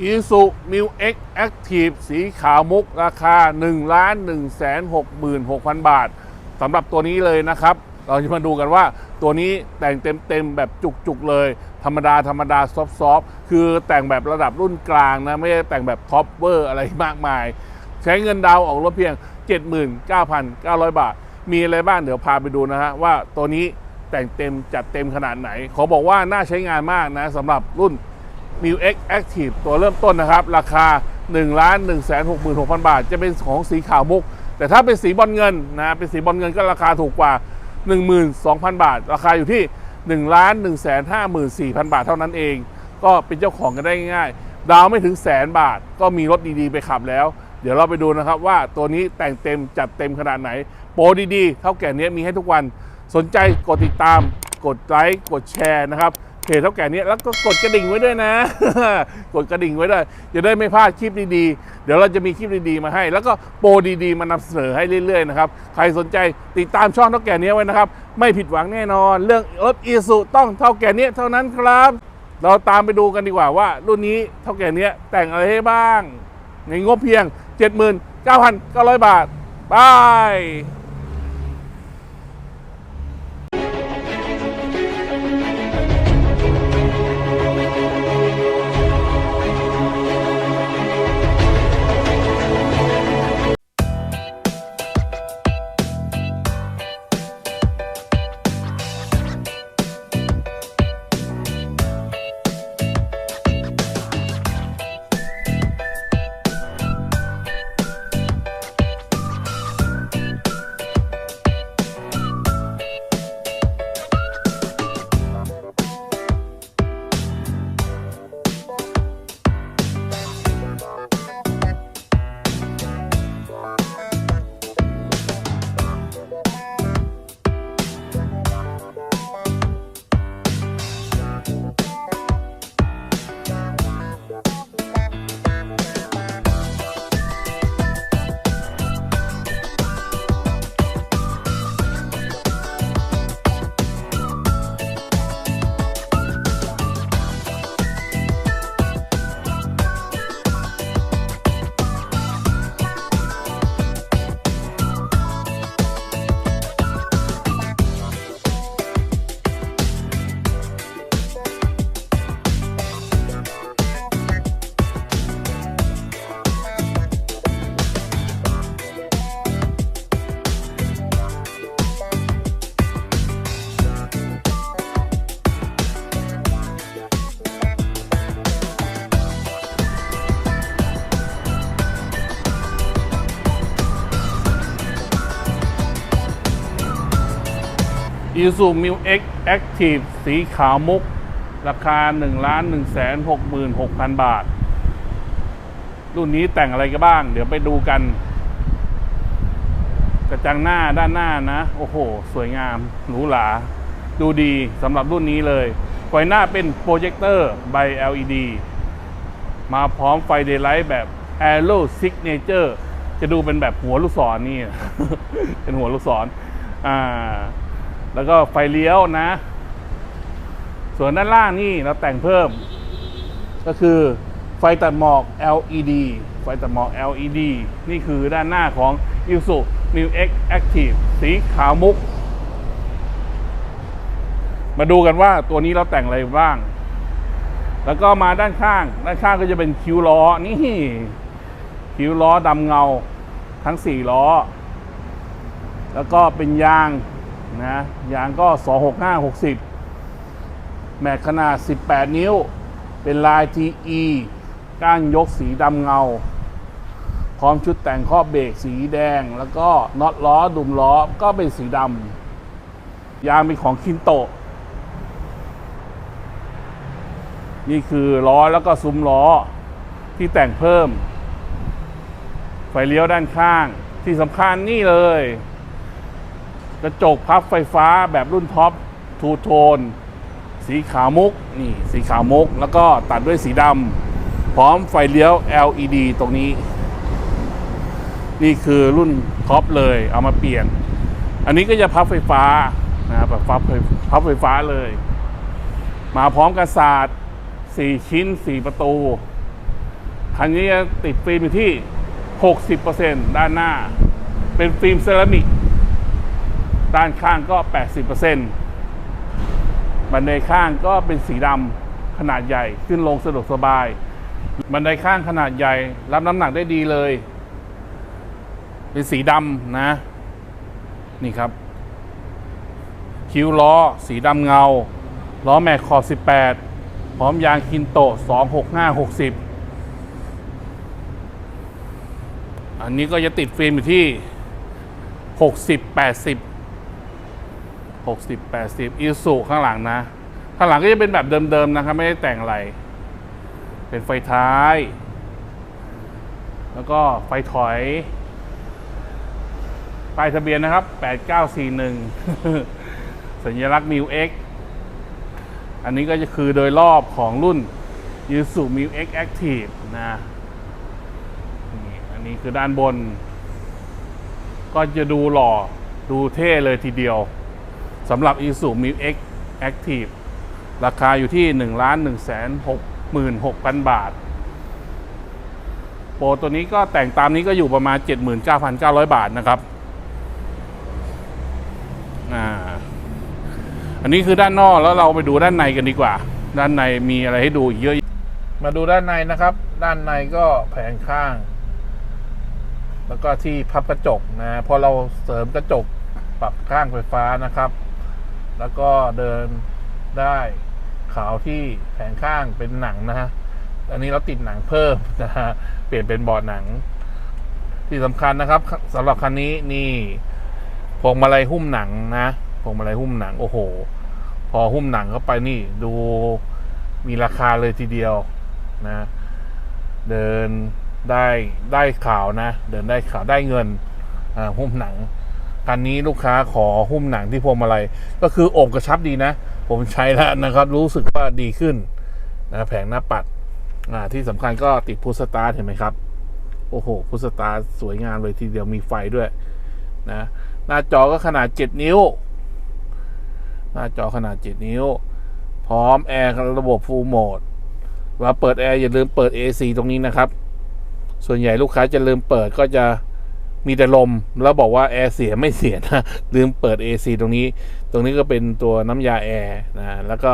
อีซูมิวเอ็กแอคทีฟสีขาวมุกราคา1ล้าน1แสน6 6 0 0 บาทสำหรับตัวนี้เลยนะครับ เราจะมาดูกันว่าตัวนี้แต่งเต็มๆแบบจุกๆเลย ธรรมดาธรรมดาซอฟต์ๆคือแต่งแบบระดับรุ่นกลางนะ ไม่ได้แต่งแบบท็อปเวอร์อะไรมากมาย ใช้เงินดาวออกรถเพียง 79,900 บาท มีอะไรบ้างเดี๋ยวพาไปดูนะฮะว่าตัวนี้แต่งเต็มจัดเต็มขนาดไหน ขอบอกว่าน่าใช้งานมากนะสำหรับรุ่น m i w X Active ตัวเริ่มต้นนะครับ ราคา 1 1 6 6 0 0 0 บาท จะเป็นของสีขาวมุก แต่ถ้าเป็นสีบอลเงินนะเป็นสีบอลเงินก็ราคาถูกกว่า 12,000 บาท ราคาอยู่ที่ 1 1 5 4 0 0 0 บาทเท่านั้นเอง ก็เป็นเจ้าของกันได้ง่ายๆ ดาวไม่ถึงแสนบาท ก็มีรถดีๆไปขับแล้ว เดี๋ยวเราไปดูนะครับว่าตัวนี้แต่งเต็มจัดเต็มขนาดไหน โปรดีๆ เท่าแก่นี้มีให้ทุกวัน สนใจกดติดตาม กดไลค์ กดแชร์นะครับ เพจเท่าแก่นี้แล้วก็กดกระดิ่งไว้ด้วยนะ กดกระดิ่งไว้ด้วยจะได้ไม่พลาดคลิปดีๆ เดี๋ยวเราจะมีคลิปดีๆมาให้ แล้วก็โปรดีๆ มานำเสนอให้เรื่อยๆนะครับใครสนใจติดตามช่องเท่าแก่นี้ไว้นะครับ ไม่ผิดหวังแน่นอน เรื่องรถอีสุต้องเท่าแก่นี้เท่านั้นครับ เราตามไปดูกันดีกว่าว่า รุ่นนี้เท่าแก่นี้แต่งอะไรให้บ้าง ในงบเพียง 79,900 บาทบาย อีซูมิวเอ็กแอคทีฟสีขาวมุก ราคา1ล้าน1แสน6 6 0 0 0 บาท รุ่นนี้แต่งอะไรกันบ้าง เดี๋ยวไปดูกัน กระจังหน้าด้านหน้านะ โอ้โห สวยงาม หรูหรา ดูดีสำหรับรุ่นนี้เลยไฟหน้าเป็นโปรเจคเตอร์ใบ LED มาพร้อมไฟเดย์ไลท์แบบ Aero Signature จะดูเป็นแบบหัวลูกศรนี่ เป็นหัวลูกศรอ่า แล้วก็ไฟเลี้ยวนะ ส่วนด้านล่างนี่เราแต่งเพิ่ม ก็คือไฟตัดหมอก LED ไฟตัดหมอก LED นี่คือด้านหน้าของ i s u New X Active สีขาวมุก มาดูกันว่าตัวนี้เราแต่งอะไรบ้าง แล้วก็มาด้านข้าง ด้านข้างก็จะเป็นคิ้วล้อ นี่ คิ้วล้อดำเงาทั้ง 4 ล้อ แล้วก็เป็นยาง นะยางก็ 265 60 แม็กขนาด 18 นิ้ว เป็นลาย TE ก้านยกสีดำเงา พร้อมชุดแต่งข้อบเบรกสีแดง แล้วก็น็อตล้อดุมล้อก็เป็นสีดำยางเป็นของคินโตะนี่คือล้อแล้วก็ซุ้มล้อที่แต่งเพิ่ม ไฟเลี้ยวด้านข้างที่สำคัญนี่เลย กระจกพับไฟฟ้าแบบรุ่นท็อปทูโทนสีขาวมุกนี่สีขาวมุก แล้วก็ตัดด้วยสีดำพร้อมไฟเลี้ยว LED ตรงนี้ นี่คือรุ่นท็อปเลยเอามาเปลี่ยน อันนี้ก็จะพับไฟฟ้านะครับแบบพับไฟพับไฟฟ้าเลย มาพร้อมกับศาด4ชิ้น 4 ประตู คันนี้ติดฟิล์มอยู่ที่ 60%ด้านหน้า เป็นฟิล์มเซรามิก ด้านข้างก็ 80%บันไดข้างก็เป็นสีดำขนาดใหญ่ขึ้นลงสะดวกสบาย บันไดข้างขนาดใหญ่ รับน้ำหนักได้ดีเลย เป็นสีดำนะ นี่ครับ คิ้วล้อ สีดำเงา ล้อแม็กขอบ 18 พร้อมยางคินโต265 60อันนี้ก็จะติดฟิล์มอยู่ที่ 60 80 60 80อีสุข้างหลังนะ ข้างหลังก็จะเป็นแบบเดิมๆนะครับ ไม่ได้แต่งอะไร เป็นไฟท้าย แล้วก็ไฟถอยป้ายทะเบียนนะครับ 8941 สัญลักษณ์มิว X อันนี้ก็จะคือโดยรอบของรุ่น y u s u m i X Active นะนี่อันนี้คือด้านบน ก็จะดูหล่อดูเท่เลยทีเดียว สำหรับ i s u m i X Active ราคาอยู่ที่ 1 1 6 6 0บาท โปรตัวนี้ก็แต่งตามนี้ก็อยู่ประมาณ 79,900 บาทนะครับอันนี้คือด้านนอกแล้วเราไปดูด้านในกันดีกว่า ด้านในมีอะไรให้ดูอีกเยอะ มาดูด้านในนะครับ ด้านในก็แผงข้าง แล้วก็ที่พับกระจกนะพอเราเสริมกระจกปรับข้างไฟฟ้านะครับ แล้วก็เดินได้ขาวที่แผงข้างเป็นหนังนะฮะ อันนี้เราติดหนังเพิ่มนะฮะ เปลี่ยนเป็นเบาะหนัง ที่สำคัญนะครับสำหรับคันนี้นี่พวงมาลัยหุ้มหนังนะพวงมาลัยหุ้มหนังโอ้โห พอหุ้มหนังเข้าไปนี่ดูมีราคาเลยทีเดียวนะ เดินได้ได้ข่าวนะ เดินได้ข่าวได้เงินหุ้มหนัง คันนี้ลูกค้าขอหุ้มหนังที่พวงมาลัยก็คืออบกระชับดีนะ ผมใช้แล้วนะครับ รู้สึกว่าดีขึ้นนะแผงหน้าปัดที่สำคัญก็ติดพุทสตาร์เห็นไหมครับ โอ้โหพุทสตาร์สวยงามเลยทีเดียวมีไฟด้วยนะหน้าจอก็ขนาด 7 นิ้ว หน้าจอขนาด 7 นิ้ว พร้อมแอร์ระบบ Full Mode เวลาเปิดแอร์อย่าลืมเปิด AC ตรงนี้นะครับ ส่วนใหญ่ลูกค้าจะลืมเปิดก็จะ มีแต่ลมแล้วบอกว่าแอร์เสียไม่เสียนะลืมเปิด AC ตรงนี้ ตรงนี้ก็เป็นตัวน้ำยาแอร์นะแล้วก็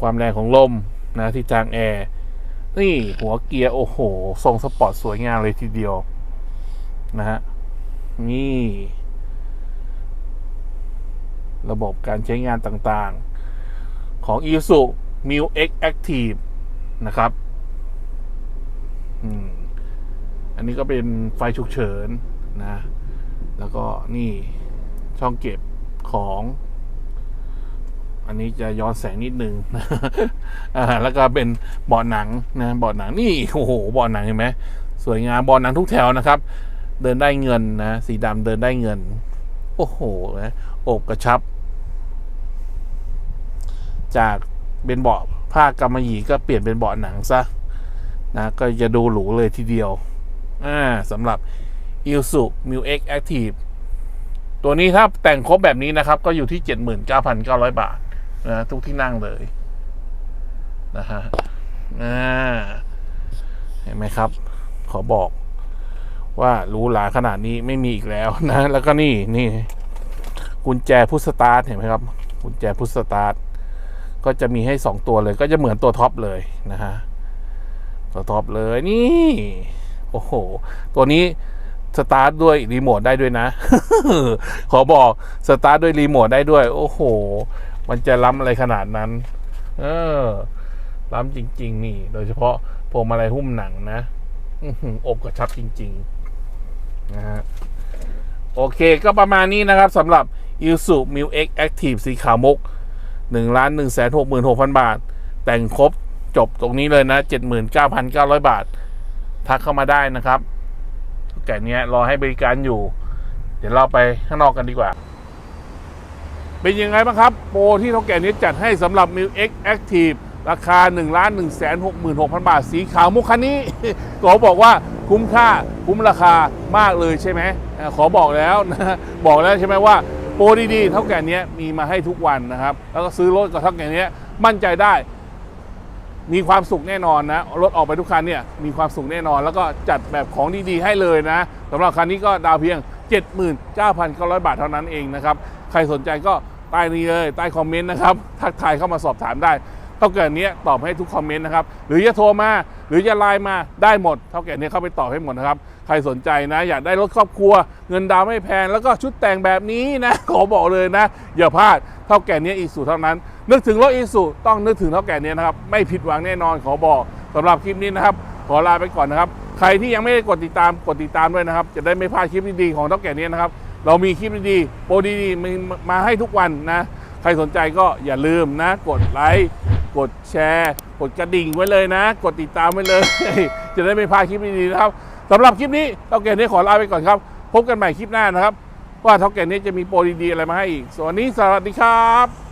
ความแรงของลมนะที่ทางแอร์นี่หัวเกียร์โอ้โห ทรงสปอร์ตสวยงามเลยทีเดียวนะฮะนี่ ระบบการใช้งานต่างๆ ของ i s u m i X Active นะครับ อืม อันนี้ก็เป็นไฟฉุกเฉินนะ แล้วก็นี่ช่องเก็บของ อันนี้จะย้อนแสงนิดนึงอ่าแล้วก็เป็นเบาะหนังนะเบาะหนังนี่โอ้โหเบาะหนังเห็นไหมสวยงามเบาะหนังทุกแถวนะครับ เดินได้เงินนะสีดำเดินได้เงิน โอ้โหนะอบกระชับ จากเป็นเบาะผ้ากำมะหยี่ก็เปลี่ยนเป็นเบาะหนังซะนะก็จะดูหรูเลยทีเดียว อ่าสำหรับ i l s u m i X Active ตัวนี้ถ้าแต่งครบแบบนี้นะครับ ก็อยู่ที่ 79,900 บาทนะทุกที่นั่งเลยนะฮะอ่าเห็นไหมครับ ขอบอกว่าหรูหราขนาดนี้ไม่มีอีกแล้วนะ แล้วก็นี่นี่กุญแจพุทสตาร์ทเห็นไหมครับ กุญแจพุทสตาร์ทก็จะมีให้สองตัวเลย ก็จะเหมือนตัวท็อปเลยนะฮะตัวท็อปเลยนี่ โอ้โห ตัวนี้สตาร์ทด้วยรีโมทได้ด้วยนะ ขอบอกสตาร์ทด้วยรีโมทได้ด้วย โอ้โห มันจะล้ำอะไรขนาดนั้น เออ ล้ำจริง ๆ นี่ โดยเฉพาะพวงมาลัยหุ้มหนังนะอบกระชับจริง ๆ นะฮะ โอเคก็ประมาณนี้นะครับสำหรับ i l s u m i X Active สีขาวมุกหนึ่งล้านหนึ่งแสนหกหมื่นหกพันบาท แต่งครบจบตรงนี้เลยนะเจ็ดหมื่นเก้าพันเก้าร้อยบาท ทักเข้ามาได้นะครับแก่เนี้ยรอให้บริการอยู่ เดี๋ยวเราไปข้างนอกกันดีกว่า เป็นยังไงบ้างครับ โปรที่เท่าแก่นี้จัดให้สำหรับ m i l X Active ราคา1ล้าน1แสน6 6 0 0 0 บาท สีขาวมุกคันนี้ขอบอกว่าคุ้มค่าคุ้มราคามากเลยใช่ไหม ขอบอกแล้วนะบอกแล้วใช่ไหมว่าโปรดีๆ เท่าแก่นี้มีมาให้ทุกวันนะครับ แล้วก็ซื้อรถกับเท่าแก่นี้มั่นใจได้ มีความสุขแน่นอนนะ รถออกไปทุกคันเนี่ยมีความสุขแน่นอน แล้วก็จัดแบบของดีๆให้เลยนะสำหรับคันนี้ก็ดาวเพียง 79,900 บาทเท่านั้นเองนะครับ ใครสนใจก็ใต้นี้เลยใต้คอมเมนต์นะครับทักทายเข้ามาสอบถามได้ เท่าแก่นี้ตอบให้ทุกคอมเมนต์นะครับหรือจะโทรมาหรือจะไลน์มาได้หมด เท่าแก่นี้เข้าไปตอบให้หมดนะครับใครสนใจนะ อยากได้รถครอบครัว เงินดาวไม่แพงแล้วก็ชุดแต่งแบบนี้นะขอบอกเลยนะ อย่าพลาดเท่าแก่นี้อีสุเท่านั้น นึกถึงรถอีสุต้องนึกถึงเท่าแก่เนี้ยนะครับ ไม่ผิดหวังแน่นอนขอบอกสำหรับคลิปนี้นะครับ ขอลาไปก่อนนะครับ ใครที่ยังไม่ได้กดติดตามกดติดตามด้วยนะครับ จะได้ไม่พลาดคลิปดีๆของเท่าแก่เนี้ยนะครับ เรามีคลิปดีๆโปรดีๆมามาให้ทุกวันนะ ใครสนใจก็อย่าลืมนะ กดไลค์กดแชร์ กดกระดิ่งไว้เลยนะ กดติดตามไว้เลย จะได้ไม่พลาดคลิปดีๆนะครับสำหรับคลิปนี้เท่าแก่นี้ขอลาไปก่อนครับ พบกันใหม่คลิปหน้านะครับ ว่าเท่าแก่นี้จะมีโปรดีๆอะไรมาให้อีกส่วนวันนี้สวัสดีครับ